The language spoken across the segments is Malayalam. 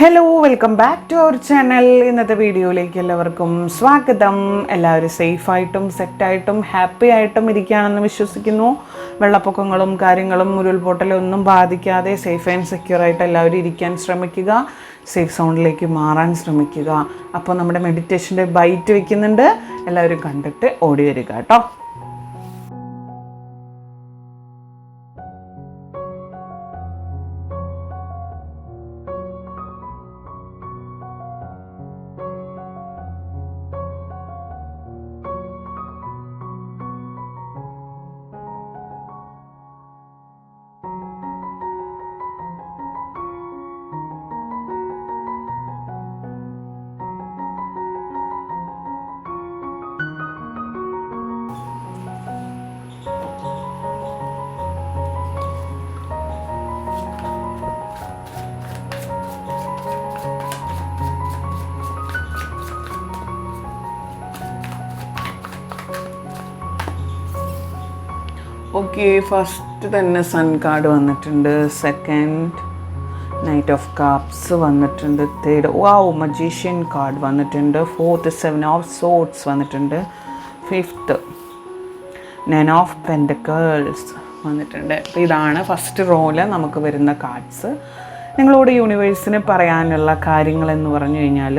Hello welcome back to our channel ഇന്നത്തെ വീഡിയോയിലേക്ക് എല്ലാവർക്കും സ്വാഗതം. എല്ലാവരും സേഫായിട്ടും സെറ്റായിട്ടും ഹാപ്പി ആയിട്ടും ഇരിക്കുകയാണെന്ന് വിശ്വസിക്കുന്നു. വെള്ളപ്പൊക്കങ്ങളും കാര്യങ്ങളും ഉരുൾപൊട്ടലും ഒന്നും ബാധിക്കാതെ സേഫ് ആൻഡ് സെക്യൂർ ആയിട്ട് എല്ലാവരും ഇരിക്കാൻ ശ്രമിക്കുക. സേഫ് സൗണ്ടിലേക്ക് മാറാൻ ശ്രമിക്കുക. അപ്പോൾ നമ്മുടെ മെഡിറ്റേഷന്റെ ബൈറ്റ് വയ്ക്കുന്നുണ്ട് എല്ലാവരും കണ്ടിട്ട് ഓടി വരിക കേട്ടോ. ഓക്കെ ഫസ്റ്റ് തന്നെ സൺ കാർഡ് വന്നിട്ടുണ്ട്. സെക്കൻഡ് നൈറ്റ് ഓഫ് കാപ്സ് വന്നിട്ടുണ്ട്. തേർഡ് വാവ് മജീഷ്യൻ കാർഡ് വന്നിട്ടുണ്ട്. ഫോർത്ത് സെവൻ ഓഫ് സോട്ട്സ് വന്നിട്ടുണ്ട്. ഫിഫ്ത്ത് നെൻ ഓഫ് പെൻഡക്കേൾസ് വന്നിട്ടുണ്ട്. അപ്പോൾ ഇതാണ് ഫസ്റ്റ് റോൽ നമുക്ക് വരുന്ന കാർഡ്സ് നിങ്ങളോട് യൂണിവേഴ്സിന് പറയാനുള്ള കാര്യങ്ങളെന്ന് പറഞ്ഞു കഴിഞ്ഞാൽ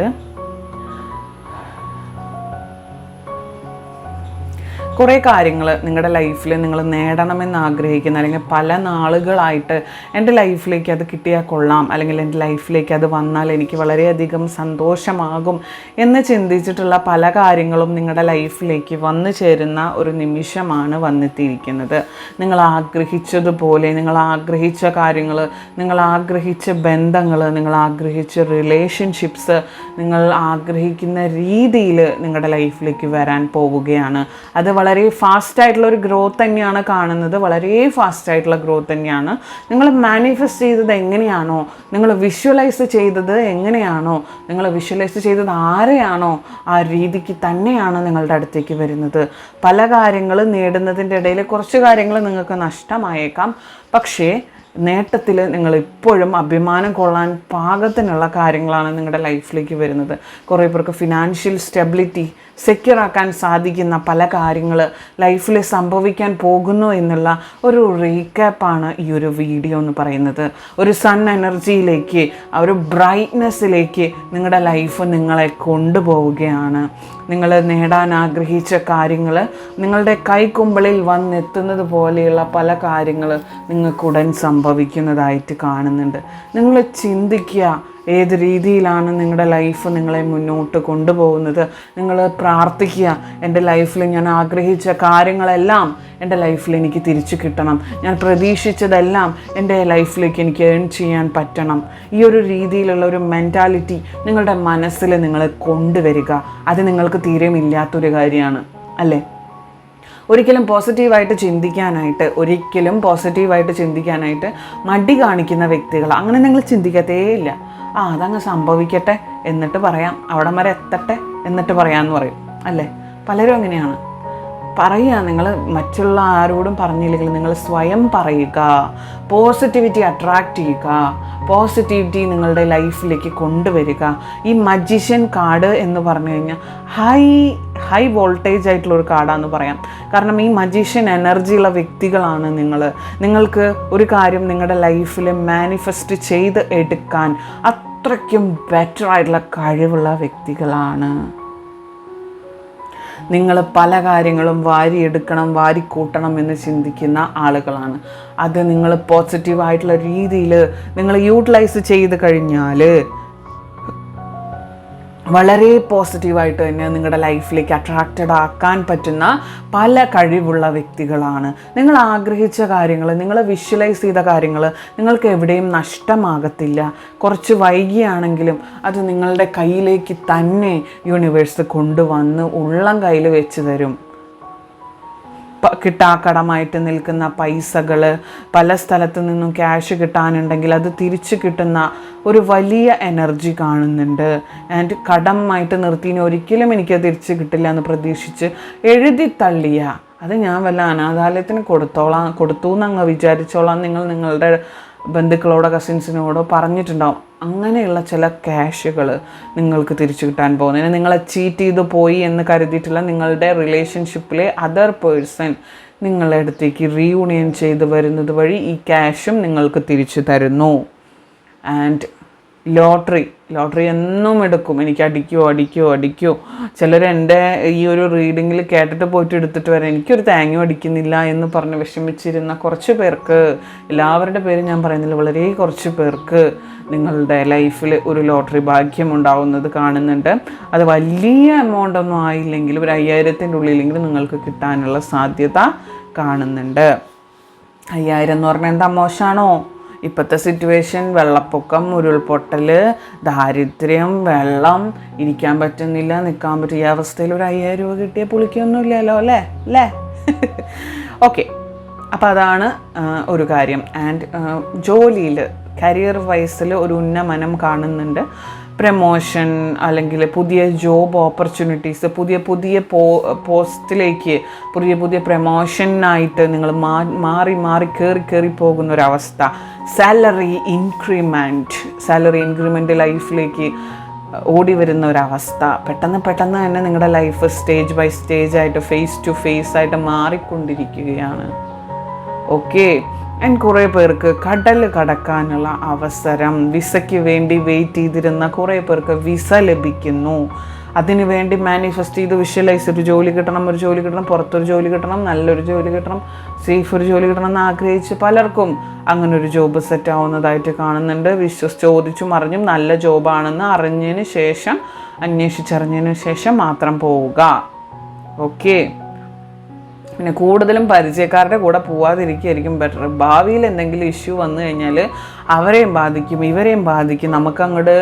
കുറേ കാര്യങ്ങൾ നിങ്ങളുടെ ലൈഫിൽ നിങ്ങൾ നേടണമെന്ന് ആഗ്രഹിക്കുന്ന അല്ലെങ്കിൽ പല നാളുകളായിട്ട് എന്റെ ലൈഫിലേക്ക് അത് കിട്ടിയാൽ കൊള്ളാം അല്ലെങ്കിൽ എന്റെ ലൈഫിലേക്ക് അത് വന്നാൽ എനിക്ക് വളരെയധികം സന്തോഷമാകും എന്ന് ചിന്തിച്ചിട്ടുള്ള പല കാര്യങ്ങളും നിങ്ങളുടെ ലൈഫിലേക്ക് വന്നു ചേരുന്ന ഒരു നിമിഷമാണ് വന്നെത്തിയിരിക്കുന്നത്. നിങ്ങൾ ആഗ്രഹിച്ചതുപോലെ നിങ്ങൾ ആഗ്രഹിച്ച കാര്യങ്ങൾ നിങ്ങൾ ആഗ്രഹിച്ച ബന്ധങ്ങൾ നിങ്ങൾ ആഗ്രഹിച്ച റിലേഷൻഷിപ്സ് നിങ്ങൾ ആഗ്രഹിക്കുന്ന രീതിയിൽ നിങ്ങളുടെ ലൈഫിലേക്ക് വരാൻ പോവുകയാണ്. അത് വളരെ ഫാസ്റ്റ് ആയിട്ടുള്ള ഒരു ഗ്രോത്ത് തന്നെയാണ് കാണുന്നത്. വളരെ ഫാസ്റ്റ് ആയിട്ടുള്ള ഗ്രോത്ത് തന്നെയാണ്. നിങ്ങൾ മാനിഫെസ്റ്റ് ചെയ്തത് എങ്ങനെയാണോ നിങ്ങൾ വിഷ്വലൈസ് ചെയ്തത് എങ്ങനെയാണോ നിങ്ങൾ വിഷ്വലൈസ് ചെയ്തത് ആരെയാണോ ആ രീതിക്ക് തന്നെയാണ് നിങ്ങളുടെ അടുത്തേക്ക് വരുന്നത്. പല കാര്യങ്ങൾ നേടുന്നതിന്റെ ഇടയിൽ കുറച്ച് കാര്യങ്ങൾ നിങ്ങൾക്ക് നഷ്ടമായേക്കാം. പക്ഷേ നേട്ടത്തിൽ നിങ്ങൾ ഇപ്പോഴും അഭിമാനം കൊള്ളാൻ പാകത്തിനുള്ള കാര്യങ്ങളാണ് നിങ്ങളുടെ ലൈഫിലേക്ക് വരുന്നത്. കുറേ പേർക്ക് ഫിനാൻഷ്യൽ സ്റ്റെബിലിറ്റി സെക്യൂർ ആക്കാൻ സാധിക്കുന്ന പല കാര്യങ്ങൾ ലൈഫിൽ സംഭവിക്കാൻ പോകുന്നു എന്നുള്ള ഒരു റീക്യാപ്പാണ് ഈ ഒരു വീഡിയോ എന്ന് പറയുന്നത്. ഒരു സൺ എനർജിയിലേക്ക് ഒരു ബ്രൈറ്റ്നെസ്സിലേക്ക് നിങ്ങളുടെ ലൈഫ് നിങ്ങളെ കൊണ്ടുപോവുകയാണ്. നിങ്ങൾ നേടാൻ ആഗ്രഹിച്ച കാര്യങ്ങൾ നിങ്ങളുടെ കൈക്കുമ്പിളിൽ വന്നെത്തുന്നത് പോലെയുള്ള പല കാര്യങ്ങൾ നിങ്ങൾക്ക് ഉടൻ സംഭവിക്കുന്നതായിട്ട് കാണുന്നുണ്ട്. നിങ്ങൾ ചിന്തിക്കുക ഏത് രീതിയിലാണ് നിങ്ങളുടെ ലൈഫ് നിങ്ങളെ മുന്നോട്ട് കൊണ്ടുപോകുന്നത്. നിങ്ങൾ പ്രാർത്ഥിക്കുക എന്റെ ലൈഫിൽ ഞാൻ ആഗ്രഹിച്ച കാര്യങ്ങളെല്ലാം എന്റെ ലൈഫിൽ എനിക്ക് തിരിച്ചു കിട്ടണം. ഞാൻ പ്രതീക്ഷിച്ചതെല്ലാം എന്റെ ലൈഫിലേക്ക് എനിക്ക് ഏൺ ചെയ്യാൻ പറ്റണം. ഈ ഒരു രീതിയിലുള്ള ഒരു മെന്റാലിറ്റി നിങ്ങളുടെ മനസ്സിൽ നിങ്ങൾ കൊണ്ടുവരിക. അത് നിങ്ങൾക്ക് തീരെയും ഇല്ലാത്തൊരു കാര്യമാണ്. അല്ലേ? ഒരിക്കലും പോസിറ്റീവായിട്ട് ചിന്തിക്കാനായിട്ട് ഒരിക്കലും പോസിറ്റീവായിട്ട് ചിന്തിക്കാനായിട്ട് മടി കാണിക്കുന്ന വ്യക്തികൾ അങ്ങനെ നിങ്ങൾ ചിന്തിക്കത്തേ ഇല്ല. ആ അതങ്ങ് സംഭവിക്കട്ടെ എന്നിട്ട് പറയാം. അവിടം വരെ എത്തട്ടെ എന്നിട്ട് പറയാമെന്ന് പറയും. അല്ലേ? പലരും അങ്ങനെയാണ്. പറയുക. നിങ്ങൾ മറ്റുള്ള ആരോടും പറഞ്ഞില്ലെങ്കിൽ നിങ്ങൾ സ്വയം പറയുക. പോസിറ്റിവിറ്റി അട്രാക്റ്റ് ചെയ്യുക. പോസിറ്റിവിറ്റി നിങ്ങളുടെ ലൈഫിലേക്ക് കൊണ്ടുവരിക. ഈ മജീഷ്യൻ കാർഡ് എന്ന് പറഞ്ഞു കഴിഞ്ഞാൽ ഹൈ ഹൈ വോൾട്ടേജ് ആയിട്ടുള്ള ഒരു കാർഡാന്ന് പറയാം. കാരണം ഈ മജീഷ്യൻ എനർജിയുള്ള വ്യക്തികളാണ് നിങ്ങൾ. നിങ്ങൾക്ക് ഒരു കാര്യം നിങ്ങളുടെ ലൈഫിൽ മാനിഫെസ്റ്റ് ചെയ്ത് എടുക്കാൻ അത്രയ്ക്കും ബെറ്റർ ആയിട്ടുള്ള കഴിവുള്ള വ്യക്തികളാണ്. നിങ്ങൾ പല കാര്യങ്ങളും വാരിയെടുക്കണം വാരിക്കൂട്ടണം എന്ന് ചിന്തിക്കുന്ന ആളുകളാണ്. അത് നിങ്ങൾ പോസിറ്റീവായിട്ടുള്ള രീതിയിൽ നിങ്ങൾ യൂട്ടിലൈസ് ചെയ്ത് കഴിഞ്ഞാൽ വളരെ പോസിറ്റീവായിട്ട് തന്നെ നിങ്ങളുടെ ലൈഫിലേക്ക് അട്രാക്റ്റഡ് ആക്കാൻ പറ്റുന്ന പല കഴിവുള്ള വ്യക്തികളാണ്. നിങ്ങൾ ആഗ്രഹിച്ച കാര്യങ്ങൾ നിങ്ങൾ വിഷ്വലൈസ് ചെയ്ത കാര്യങ്ങൾ നിങ്ങൾക്ക് എവിടെയും നഷ്ടമാകത്തില്ല. കുറച്ച് വൈകിയാണെങ്കിലും അത് നിങ്ങളുടെ കയ്യിലേക്ക് തന്നെ യൂണിവേഴ്സ് കൊണ്ടുവന്ന് ഉള്ളം കയ്യിൽ വെച്ച് തരും. കിട്ടാക്കടമായിട്ട് നിൽക്കുന്ന പൈസകൾ പല സ്ഥലത്ത് നിന്നും ക്യാഷ് കിട്ടാനുണ്ടെങ്കിൽ അത് തിരിച്ചു കിട്ടുന്ന ഒരു വലിയ എനർജി കാണുന്നുണ്ട്. ആൻഡ് കടമായിട്ട് നിർത്തിന് ഒരിക്കലും എനിക്ക് തിരിച്ച് കിട്ടില്ല എന്ന് പ്രതീക്ഷിച്ച് എഴുതി തള്ളിയ. അത് ഞാൻ വല്ല അനാഥാലയത്തിന് കൊടുത്തോളാം കൊടുത്തു എന്നങ്ങ് വിചാരിച്ചോളാം. നിങ്ങൾ നിങ്ങളുടെ ബന്ധുക്കളോടോ കസിൻസിനോടോ പറഞ്ഞിട്ടുണ്ടാവും. അങ്ങനെയുള്ള ചില ക്യാഷുകൾ നിങ്ങൾക്ക് തിരിച്ചു കിട്ടാൻ പോകുന്നതിന് നിങ്ങളെ ചീറ്റ് ചെയ്ത് പോയി എന്ന് കരുതിയിട്ടുള്ള നിങ്ങളുടെ റിലേഷൻഷിപ്പിലെ അതർ പേഴ്സൺ നിങ്ങളുടെ അടുത്തേക്ക് റീയൂണിയൻ ചെയ്ത് വരുന്നത് വഴി ഈ ക്യാഷും നിങ്ങൾക്ക് തിരിച്ചു തരുന്നു. ആൻഡ് ലോട്ടറി ലോട്ടറി എന്നും എടുക്കും. എനിക്ക് അടിക്കുമോ അടിക്കുമോ അടിക്കുമോ ചിലർ എന്റെ ഈ ഒരു റീഡിങ്ങിൽ കേട്ടിട്ട് പോയിട്ട് എടുത്തിട്ട് വരാം എനിക്കൊരു താങ്ങും അടിക്കുന്നില്ല എന്ന് പറഞ്ഞ് വിഷമിച്ചിരുന്ന കുറച്ച് പേർക്ക് എല്ലാവരുടെ പേര് ഞാൻ പറയുന്നില്ല വളരെ കുറച്ച് പേർക്ക് നിങ്ങളുടെ ലൈഫിൽ ഒരു ലോട്ടറി ഭാഗ്യം ഉണ്ടാവുന്നത് കാണുന്നുണ്ട്. അത് വലിയ എമൗണ്ട് ഒന്നും ആയില്ലെങ്കിലും ഒരു അയ്യായിരത്തിന്റെ ഉള്ളിലെങ്കിലും നിങ്ങൾക്ക് കിട്ടാനുള്ള സാധ്യത കാണുന്നുണ്ട്. അയ്യായിരം എന്ന് പറഞ്ഞാൽ എന്താ മോശമാണോ? ഇപ്പോഴത്തെ സിറ്റുവേഷൻ വെള്ളപ്പൊക്കം ഉരുൾപൊട്ടൽ ദാരിദ്ര്യം വെള്ളം ഇരിക്കാൻ പറ്റുന്നില്ല നിൽക്കാൻ പറ്റും ഈ അവസ്ഥയിൽ ഒരു അയ്യായിരം രൂപ കിട്ടിയ പുളിക്കൊന്നുമില്ലല്ലോ അല്ലേ? അല്ലേ? ഓക്കെ അപ്പം അതാണ് ഒരു കാര്യം. ആൻഡ് ജോലിയിൽ കരിയർ വൈസിൽ ഒരു ഉന്നമനം കാണുന്നുണ്ട്. പ്രമോഷൻ അല്ലെങ്കിൽ പുതിയ ജോബ് ഓപ്പർച്യൂണിറ്റീസ് പുതിയ പുതിയ പോ പോസ്റ്റിലേക്ക് പുതിയ പുതിയ പ്രമോഷനായിട്ട് നിങ്ങൾ മാറി മാറി കയറി കയറി പോകുന്ന ഒരവസ്ഥ സാലറി ഇൻക്രിമെന്റ് സാലറി ഇൻക്രിമെന്റ് ലൈഫിലേക്ക് ഓടി വരുന്ന ഒരവസ്ഥ പെട്ടെന്ന് പെട്ടെന്ന് തന്നെ നിങ്ങളുടെ ലൈഫ് സ്റ്റേജ് ബൈ സ്റ്റേജ് ആയിട്ട് ഫേസ് ടു ഫേസ് ആയിട്ട് മാറിക്കൊണ്ടിരിക്കുകയാണ്. ഓക്കെ ആൻഡ് കുറേ പേർക്ക് കടൽ കടക്കാനുള്ള അവസരം വിസയ്ക്ക് വേണ്ടി വെയിറ്റ് ചെയ്തിരുന്ന കുറേ പേർക്ക് വിസ ലഭിക്കുന്നു. അതിനു വേണ്ടി മാനിഫെസ്റ്റ് ചെയ്ത് വിഷ്വലൈസ് ഒരു ജോലി കിട്ടണം ഒരു ജോലി കിട്ടണം പുറത്തൊരു ജോലി കിട്ടണം നല്ലൊരു ജോലി കിട്ടണം സേഫ് ഒരു ജോലി കിട്ടണം എന്ന് ആഗ്രഹിച്ച് പലർക്കും അങ്ങനെ ഒരു ജോബ് സെറ്റ് ആവുന്നതായിട്ട് കാണുന്നുണ്ട്. വിശ്വസ് ചോദിച്ചും അറിഞ്ഞും നല്ല ജോബാണെന്ന് അറിഞ്ഞതിന് ശേഷം അന്വേഷിച്ചറിഞ്ഞതിന് ശേഷം മാത്രം പോവുക. ഓക്കെ പിന്നെ കൂടുതലും പരിചയക്കാരുടെ കൂടെ പോവാതിരിക്കുകയായിരിക്കും ബെറ്റർ ഭാവിയിൽ എന്തെങ്കിലും ഇഷ്യൂ വന്നു കഴിഞ്ഞാൽ അവരെയും ബാധിക്കും ഇവരെയും ബാധിക്കും. നമുക്കങ്ങോട്ട്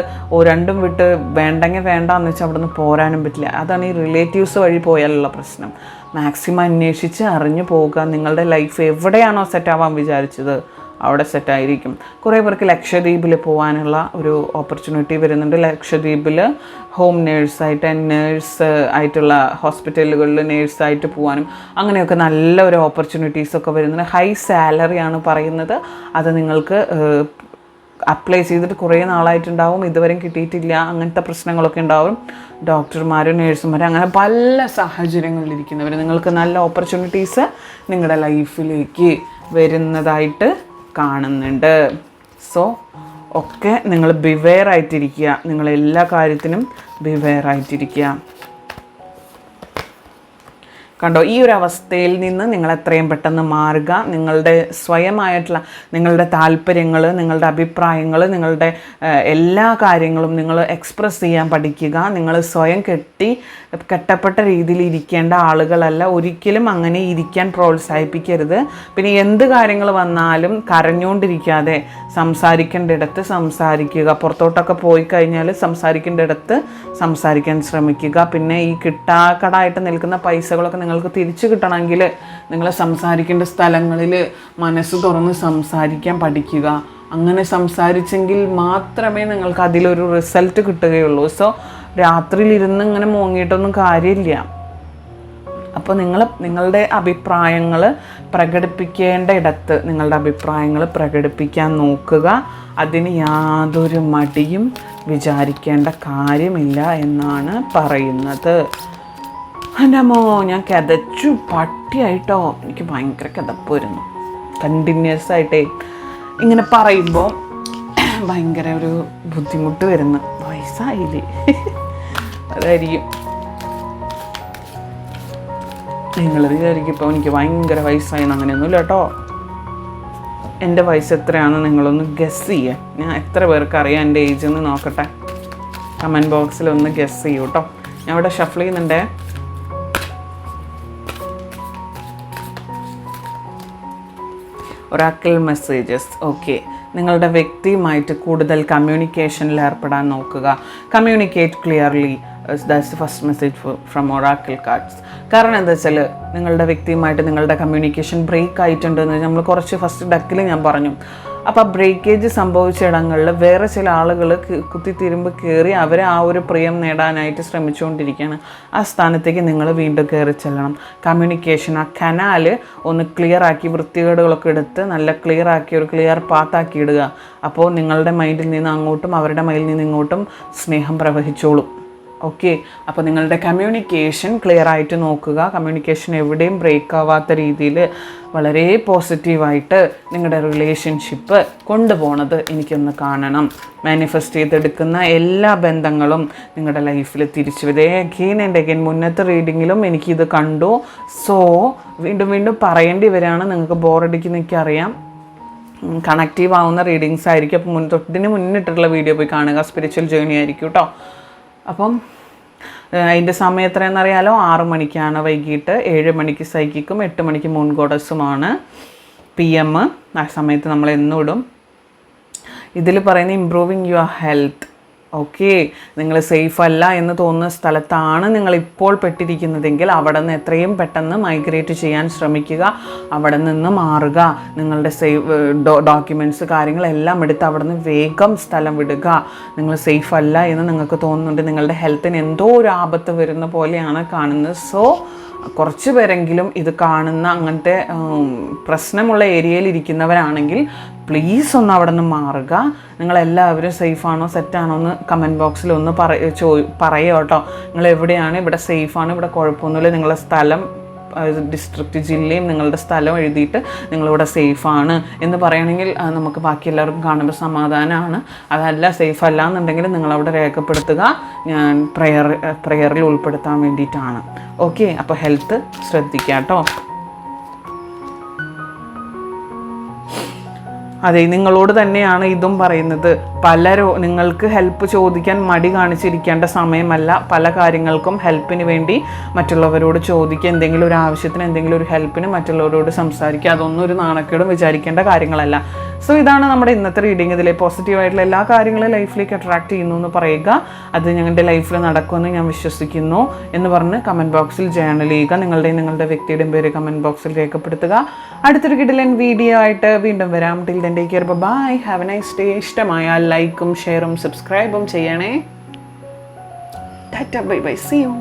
രണ്ടും വിട്ട് വേണ്ടെങ്കിൽ വേണ്ടാന്ന് വെച്ചാൽ അവിടെ നിന്ന് പോരാനും പറ്റില്ല. അതാണ് ഈ റിലേറ്റീവ്സ് വഴി പോയാലുള്ള പ്രശ്നം. മാക്സിമം അന്വേഷിച്ച് അറിഞ്ഞു പോകുക നിങ്ങളുടെ ലൈഫ് എവിടെയാണോ സെറ്റ് ആവാൻ വിചാരിച്ചത്? അവിടെ സെറ്റായിരിക്കും കുറേ പേർക്ക് ലക്ഷദ്വീപിൽ പോകാനുള്ള ഒരു ഓപ്പർച്യൂണിറ്റി വരുന്നുണ്ട്. ലക്ഷദ്വീപിൽ ഹോം നേഴ്സായിട്ട് നേഴ്സ് ആയിട്ടുള്ള ഹോസ്പിറ്റലുകളിൽ നേഴ്സായിട്ട് പോകാനും അങ്ങനെയൊക്കെ നല്ല ഒരു ഓപ്പർച്യൂണിറ്റീസ് ഒക്കെ വരുന്നുണ്ട്. ഹൈ സാലറിയാണ് പറയുന്നത്. അത് നിങ്ങൾക്ക് അപ്ലൈ ചെയ്തിട്ട് കുറേ നാളായിട്ടുണ്ടാവും. ഇതുവരെ കിട്ടിയിട്ടില്ല. അങ്ങനത്തെ പ്രശ്നങ്ങളൊക്കെ ഉണ്ടാവും. ഡോക്ടർമാരും നേഴ്സുമാരും അങ്ങനെ പല സാഹചര്യങ്ങളിലിരിക്കുന്നവർ നിങ്ങൾക്ക് നല്ല ഓപ്പർച്യൂണിറ്റീസ് നിങ്ങളുടെ ലൈഫിലേക്ക് വരുന്നതായിട്ട് കാണുന്നുണ്ട്. സോ ഒക്കെ നിങ്ങൾ ബിവെയർ ആയിട്ടിരിക്കുക. നിങ്ങൾ എല്ലാ കാര്യത്തിനും ബിവെയർ ആയിട്ടിരിക്കുക. കണ്ടോ ഈ ഒരു അവസ്ഥയിൽ നിന്ന് നിങ്ങൾ എത്രയും പെട്ടെന്ന് മാറുക. നിങ്ങളുടെ സ്വയമായിട്ടുള്ള നിങ്ങളുടെ താല്പര്യങ്ങൾ നിങ്ങളുടെ അഭിപ്രായങ്ങൾ നിങ്ങളുടെ എല്ലാ കാര്യങ്ങളും നിങ്ങൾ എക്സ്പ്രസ് ചെയ്യാൻ പഠിക്കുക. നിങ്ങൾ സ്വയം കെട്ടി കെട്ടപ്പെട്ട രീതിയിൽ ഇരിക്കേണ്ട ആളുകളല്ല. ഒരിക്കലും അങ്ങനെ ഇരിക്കാൻ പ്രോത്സാഹിപ്പിക്കരുത്. പിന്നെ എന്ത് കാര്യങ്ങൾ വന്നാലും കരഞ്ഞുകൊണ്ടിരിക്കാതെ സംസാരിക്കേണ്ടിടത്ത് സംസാരിക്കുക. പുറത്തോട്ടൊക്കെ പോയി കഴിഞ്ഞാൽ സംസാരിക്കേണ്ടിടത്ത് സംസാരിക്കാൻ ശ്രമിക്കുക. പിന്നെ ഈ കിട്ടാക്കടായിട്ട് നിൽക്കുന്ന പൈസകളൊക്കെ നിങ്ങൾക്ക് തിരിച്ചു കിട്ടണമെങ്കിൽ നിങ്ങൾ സംസാരിക്കേണ്ട സ്ഥലങ്ങളിൽ മനസ്സ് തുറന്ന് സംസാരിക്കാൻ പഠിക്കുക. അങ്ങനെ സംസാരിച്ചെങ്കിൽ മാത്രമേ നിങ്ങൾക്ക് അതിലൊരു റിസൾട്ട് കിട്ടുകയുള്ളൂ. സോ രാത്രിയിലിരുന്ന് ഇങ്ങനെ മുങ്ങിയിട്ടൊന്നും കാര്യമില്ല. അപ്പോൾ നിങ്ങൾ നിങ്ങളുടെ അഭിപ്രായങ്ങൾ പ്രകടിപ്പിക്കേണ്ട ഇടത്ത് നിങ്ങളുടെ അഭിപ്രായങ്ങൾ പ്രകടിപ്പിക്കാൻ നോക്കുക. അതിന് യാതൊരു മടിയും വിചാരിക്കേണ്ട കാര്യമില്ല എന്നാണ് പറയുന്നത്. അന്റമ്മോ ഞാൻ കിതച്ചു പട്ടിയായിട്ടോ. എനിക്ക് ഭയങ്കര കിതപ്പ് വരുന്നു കണ്ടിന്യൂസ് ആയിട്ടേ ഇങ്ങനെ പറയുമ്പോൾ ഭയങ്കര ഒരു ബുദ്ധിമുട്ട് വരുന്നു. വയസ്സായില്ലേ? അതായിരിക്കും. നിങ്ങൾ വിചാരിക്കും ഇപ്പോൾ എനിക്ക് ഭയങ്കര വയസ്സായെന്ന് അങ്ങനെയൊന്നുമില്ല കേട്ടോ. എന്റെ വയസ്സ് എത്രയാണെന്ന് നിങ്ങളൊന്ന് ഗസ് ചെയ്യുക ഞാൻ എത്ര പേർക്ക് അറിയാം എന്റെ ഏജ് എന്ന് നോക്കട്ടെ? കമന്റ് ബോക്സിൽ ഒന്ന് ഗസ് ചെയ്യൂ കേട്ടോ. ഞാൻ ഇവിടെ ഷഫിൾ ചെയ്യുന്നുണ്ടേ. Oracle messages. ഓക്കെ. നിങ്ങളുടെ വ്യക്തിയുമായിട്ട് കൂടുതൽ കമ്മ്യൂണിക്കേഷനിൽ ഏർപ്പെടാൻ നോക്കുക. Communicate clearly. That's first message from oracle cards കാരണം എന്താ വെച്ചാൽ നിങ്ങളുടെ വ്യക്തിയുമായിട്ട് നിങ്ങളുടെ കമ്മ്യൂണിക്കേഷൻ ബ്രേക്ക് ആയിട്ടുണ്ടെന്ന് നമ്മൾ കുറച്ച് ഫസ്റ്റ് ഡക്കിൽ ഞാൻ പറഞ്ഞു. അപ്പോൾ ബ്രേക്കേജ് സംഭവിച്ച ഇടങ്ങളിൽ വേറെ ചില ആളുകൾ കുത്തിത്തിരുമ്പ് കയറി അവരെ ആ ഒരു പ്രിയം നേടാനായിട്ട് ശ്രമിച്ചുകൊണ്ടിരിക്കുകയാണ്. ആ സ്ഥാനത്തേക്ക് നിങ്ങൾ വീണ്ടും കയറി ചെല്ലണം. കമ്മ്യൂണിക്കേഷൻ ആ കനാല് ഒന്ന് ക്ലിയർ ആക്കി വൃത്തികേടുകളൊക്കെ എടുത്ത് നല്ല ക്ലിയർ ആക്കി ഒരു ക്ലിയർ പാത്താക്കി ഇടുക. അപ്പോൾ നിങ്ങളുടെ മൈൻഡിൽ നിന്ന് അങ്ങോട്ടും അവരുടെ മൈൻഡിൽ നിന്ന് ഇങ്ങോട്ടും സ്നേഹം പ്രവഹിച്ചോളും. ഓക്കെ അപ്പോൾ നിങ്ങളുടെ കമ്മ്യൂണിക്കേഷൻ ക്ലിയർ ആയിട്ട് നോക്കുക. കമ്മ്യൂണിക്കേഷൻ എവിടെയും ബ്രേക്ക് ആവാത്ത രീതിയിൽ വളരെ പോസിറ്റീവായിട്ട് നിങ്ങളുടെ റിലേഷൻഷിപ്പ് കൊണ്ടുപോണത് എനിക്കൊന്ന് കാണണം. മാനിഫെസ്റ്റ് ചെയ്തെടുക്കുന്ന എല്ലാ ബന്ധങ്ങളും നിങ്ങളുടെ ലൈഫിൽ തിരിച്ചു വരും. അഗെയിൻ ആൻഡ് അഗെയിൻ മുന്നത്തെ റീഡിങ്ങിലും എനിക്കിത് കണ്ടു. സോ വീണ്ടും വീണ്ടും പറയേണ്ടി വരികയാണ്. നിങ്ങൾക്ക് ബോറടിക്കുന്ന എനിക്കറിയാം കണക്റ്റീവ് ആവുന്ന റീഡിങ്സ് ആയിരിക്കും. അപ്പം മുൻ തൊട്ടിന് മുന്നിട്ടുള്ള വീഡിയോ പോയി കാണുക. സ്പിരിച്വൽ ജേണി ആയിരിക്കും കേട്ടോ അപ്പം അതിന്റെ സമയം എത്രയെന്നറിയാലോ ആറ് മണിക്കാണ് വൈകിട്ട്. ഏഴ് മണിക്ക് സൈക്കിക്കും എട്ട് മണിക്ക് മൂൺ ഗോഡസുമാണ് പി എം. ആ സമയത്ത് നമ്മൾ എന്നും ഇടും ഇതിൽ പറയുന്ന ഇമ്പ്രൂവിങ് യുവർ ഹെൽത്ത് ഓക്കെ. നിങ്ങൾ സേഫ് അല്ല എന്ന് തോന്നുന്ന സ്ഥലത്താണ് നിങ്ങൾ ഇപ്പോൾ പെട്ടിരിക്കുന്നതെങ്കിൽ അവിടെ നിന്ന് എത്രയും പെട്ടെന്ന് മൈഗ്രേറ്റ് ചെയ്യാൻ ശ്രമിക്കുക. അവിടെ നിന്ന് മാറുക. നിങ്ങളുടെ സേവ് ഡോക്യുമെന്റ്സ് കാര്യങ്ങളെല്ലാം എടുത്ത് അവിടെ നിന്ന് വേഗം സ്ഥലം വിടുക. നിങ്ങൾ സേഫ് അല്ല എന്ന് നിങ്ങൾക്ക് തോന്നുന്നുണ്ട്. നിങ്ങളുടെ ഹെൽത്തിന് എന്തോ ഒരു ആപത്ത് വരുന്ന പോലെയാണ് കാണുന്നത്. സോ കുറച്ച് പേരെങ്കിലും ഇത് കാണുന്ന അങ്ങനത്തെ പ്രശ്നമുള്ള ഏരിയയിൽ ഇരിക്കുന്നവരാണെങ്കിൽ പ്ലീസ് ഒന്ന് അവിടെ നിന്ന് മാറുക. നിങ്ങളെല്ലാവരും സേഫാണോ സെറ്റാണോ എന്ന് കമന്റ് ബോക്സിൽ ഒന്ന് പറ ചോ പറയുക കേട്ടോ. നിങ്ങൾ എവിടെയാണ് ഇവിടെ സേഫാണ്? ഇവിടെ കുഴപ്പമൊന്നുമില്ല. നിങ്ങളുടെ സ്ഥലം ഡിസ്ട്രിക്റ്റ് ജില്ലയും നിങ്ങളുടെ സ്ഥലം എഴുതിയിട്ട് നിങ്ങളിവിടെ സേഫാണ് എന്ന് പറയുകയാണെങ്കിൽ നമുക്ക് ബാക്കി എല്ലാവർക്കും കാണുമ്പോൾ സമാധാനമാണ്. അതല്ല സേഫ് അല്ല എന്നുണ്ടെങ്കിൽ നിങ്ങളവിടെ രേഖപ്പെടുത്തുക. ഞാൻ പ്രയർ പ്രയറിൽ ഉൾപ്പെടുത്താൻ വേണ്ടിയിട്ടാണ്. ഓക്കെ അപ്പോൾ ഹെൽത്ത് ശ്രദ്ധിക്കാം കേട്ടോ. അതെ നിങ്ങളോട് തന്നെയാണ് ഇതും പറയുന്നത്. പലരോ നിങ്ങൾക്ക് ഹെൽപ്പ് ചോദിക്കാൻ മടി കാണിച്ചിരിക്കേണ്ട സമയമല്ല. പല കാര്യങ്ങൾക്കും ഹെൽപ്പിന് വേണ്ടി മറ്റുള്ളവരോട് ചോദിക്കുക. എന്തെങ്കിലും ഒരു ആവശ്യത്തിന് എന്തെങ്കിലും ഒരു ഹെൽപ്പിന് മറ്റുള്ളവരോട് സംസാരിക്കുക. അതൊന്നും ഒരു നാണക്കേടും വിചാരിക്കേണ്ട കാര്യങ്ങളല്ല. സോ ഇതാണ് നമ്മുടെ ഇന്നത്തെ റീഡിംഗ് ഇതിലെ പോസിറ്റീവായിട്ടുള്ള എല്ലാ കാര്യങ്ങളും ലൈഫിലേക്ക് അട്രാക്ട് ചെയ്യുന്നു എന്ന് പറയുക. അത് ഞങ്ങളുടെ ലൈഫിൽ നടക്കുമെന്ന് ഞാൻ വിശ്വസിക്കുന്നു എന്ന് പറഞ്ഞ് കമന്റ് ബോക്സിൽ ജേണൽ ചെയ്യുക. നിങ്ങളുടെയും നിങ്ങളുടെ വ്യക്തിയുടെയും പേര് കമന്റ് ബോക്സിൽ രേഖപ്പെടുത്തുക. അടുത്തൊരു കിടിലൻ വീഡിയോ ആയിട്ട് വീണ്ടും വരാം. Till then take care bye have a nice day ഇഷ്ടമായ ലൈക്കും ഷെയറും സബ്സ്ക്രൈബും ചെയ്യണേ. Tata bye bye see you